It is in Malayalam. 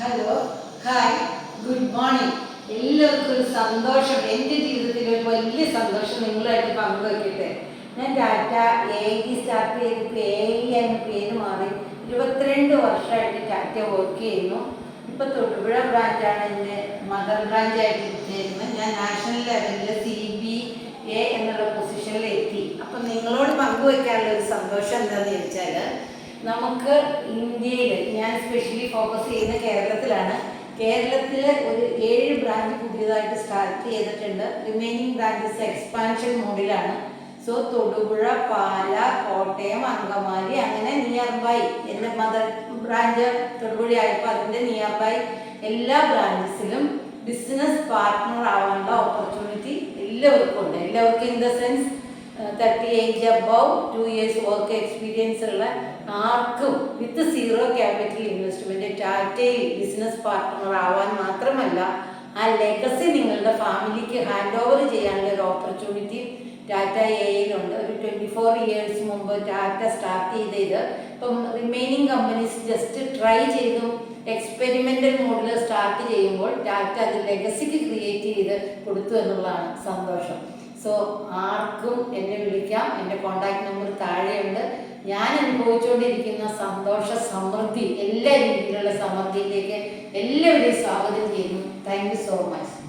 ഹായ് ഗുഡ് മോർണിംഗ് എല്ലാവർക്കും ഒരു സന്തോഷം. എന്റെ ജീവിതത്തിൽ ഒരു വലിയ സന്തോഷം നിങ്ങളായിട്ട് പങ്കുവയ്ക്കട്ടെ ഞാൻ ടാറ്റ എ ഇ സ്റ്റാർട്ട് ചെയ്തിട്ട് എ എന്ന പേര് മാറി. ഇരുപത്തിരണ്ട് വർഷമായിട്ട് ടാറ്റ വർക്ക് ചെയ്യുന്നു. ഇപ്പൊ തൊടുപുഴ ബ്രാഞ്ചാണ് എന്റെ മദർ ബ്രാഞ്ചായിട്ട് ചേരുന്നത് ഞാൻ നാഷണൽ ലെവലിൽ സി ബി എ എന്നുള്ള പൊസിഷനിൽ എത്തി. അപ്പം നിങ്ങളോട് പങ്കുവയ്ക്കാനുള്ള ഒരു സന്തോഷം എന്താണെന്ന് ചോദിച്ചാൽ നമുക്ക് ഇന്ത്യയിൽ ഞാൻ സ്പെഷ്യലി ഫോക്കസ് ചെയ്യുന്ന കേരളത്തിലാണ്. കേരളത്തിൽ ഒരു ഏഴ് ബ്രാഞ്ച് പുതിയതായിട്ട് സ്റ്റാർട്ട് ചെയ്തിട്ടുണ്ട്. റിമൈനിങ് ബ്രാഞ്ചസ് എക്സ്പാൻഷൻ മോഡിലാണ് സോ തൊടുപുഴ പാല കോട്ടയം അങ്കമാലി അങ്ങനെ നിയർ ബൈ എന്റെ മദർ ബ്രാഞ്ച് തൊടുപുഴ ആയപ്പോൾ അതിന്റെ നിയർ ബൈ എല്ലാ ബ്രാഞ്ചസിലും ബിസിനസ് പാർട്ട്ണർ ആവാനുള്ള ഓപ്പർച്യൂണിറ്റി എല്ലാവർക്കും ഉണ്ട്. എല്ലാവർക്കും in the sense thirty age above two years work experience ഉള്ള ആർക്കും വിത്ത് സീറോ ക്യാപിറ്റൽ ഇൻവെസ്റ്റ്മെന്റ് ടാറ്റയിൽ ബിസിനസ് പാർട്ട്ണർ ആവാൻ മാത്രമല്ല ആ ലെഗസി നിങ്ങളുടെ ഫാമിലിക്ക് ഹാൻഡ് ഓവർ ചെയ്യാനുള്ള ഒരു ഓപ്പർച്യൂണിറ്റി ടാറ്റ എയിലുണ്ട് ഒരു ട്വന്റി ഫോർ ഇയേഴ്സ് മുമ്പ് ടാറ്റ സ്റ്റാർട്ട് ചെയ്ത് ഇത് ഇപ്പം റിമൈനിങ് കമ്പനീസ് ജസ്റ്റ് ട്രൈ ചെയ്തും. എക്സ്പെരിമെന്റൽ മോഡിൽ സ്റ്റാർട്ട് ചെയ്യുമ്പോൾ ടാറ്റ അത് ലെഗസിക്ക് ക്രിയേറ്റ് ചെയ്ത് കൊടുത്തു എന്നുള്ളതാണ് സന്തോഷം. സോ ആർക്കും എന്നെ വിളിക്കാം. എന്റെ കോണ്ടാക്ട് നമ്പർ താഴെയുണ്ട്. ഞാൻ അനുഭവിച്ചുകൊണ്ടിരിക്കുന്ന സന്തോഷ സമൃദ്ധി എല്ലാ രീതിയിലുള്ള സമൃദ്ധിയിലേക്ക് എല്ലാവരെയും സ്വാഗതം ചെയ്യുന്നു. Thank you so much